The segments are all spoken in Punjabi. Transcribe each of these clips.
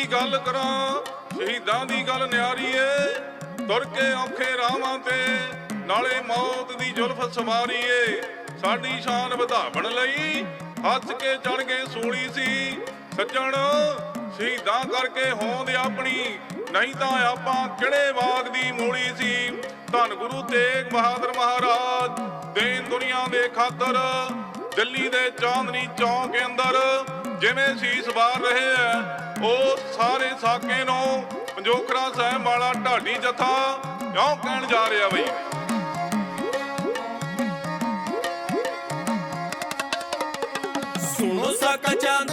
ਦੀ ਗੱਲ ਕਰਾਂ, ਸ਼ਹੀਦਾਂ ਦੀ ਗੱਲ ਨਿਆਰੀ ਏ ਤੁਰ ਕੇ ਔਖੇ ਰਾਵਾਂ ਤੇ, ਨਾਲੇ ਮੌਤ ਦੀ ਜ਼ੁਲਫ ਸਵਾਰੀ ਏ ਸਾਡੀ ਸ਼ਾਨ ਵਧਾਵਣ ਲਈ ਹੱਥ ਕੇ ਚੜ ਗਏ ਸੂਲੀ ਸੀ। ਸੱਜਣ, ਸ਼ਹੀਦਾਂ ਕਰਕੇ ਹੋਂਦ ਆਪਣੀ, ਨਹੀਂ ਤਾਂ ਆਪਾਂ ਕਿਹੜੇ ਬਾਗ ਦੀ ਮੂਲੀ ਸੀ। ਧੰਨ ਗੁਰੂ ਤੇਗ ਬਹਾਦਰ ਮਹਾਰਾਜ ਦੇਨ ਦੁਨੀਆ ਦੇ ਖਾਤਰ, ਦਿੱਲੀ ਦੇ ਚਾਂਦਨੀ ਚੌਂਕ ਅੰਦਰ, ਜਿਵੇਂ ਸੀਸ ਵਾਰ ਰਹੇ ਐ ਵਾਲੇ ਸਾਕੇ ਨੂੰ ਪੰਜੋਖਰਾ ਸਾਹਿਬ ਵਾਲਾ ਢਾਡੀ ਜਥਾ ਕਿਉਂ ਕਹਿਣ ਜਾ ਰਿਹਾ ਬਈ? ਸੁਣੋ ਸਾਕਾ ਚੰਦ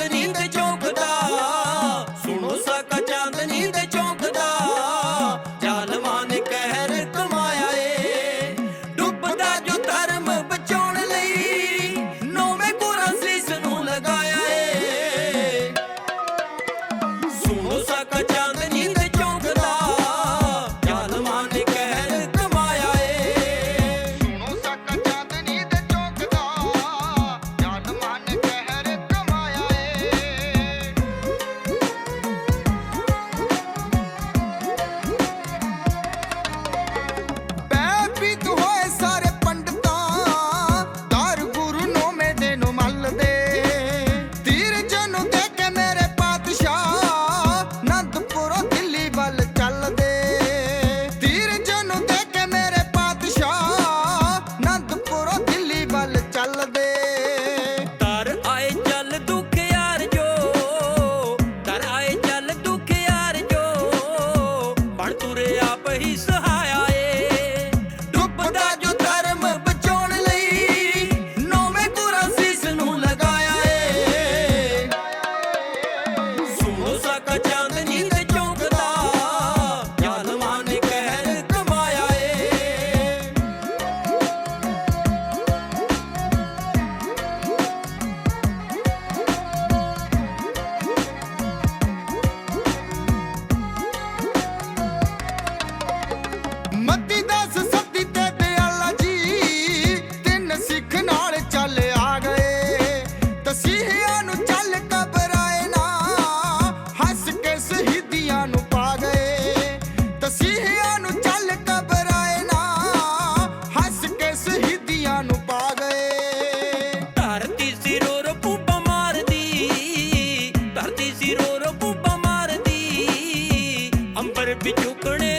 ಬಿಟ್ಟು ಕಣೆ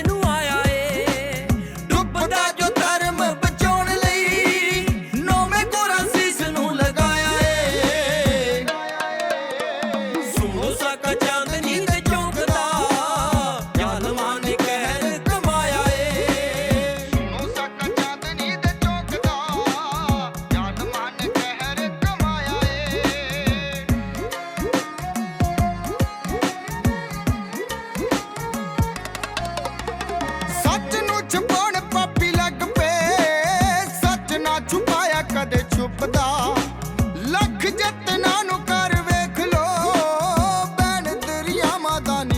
Bagani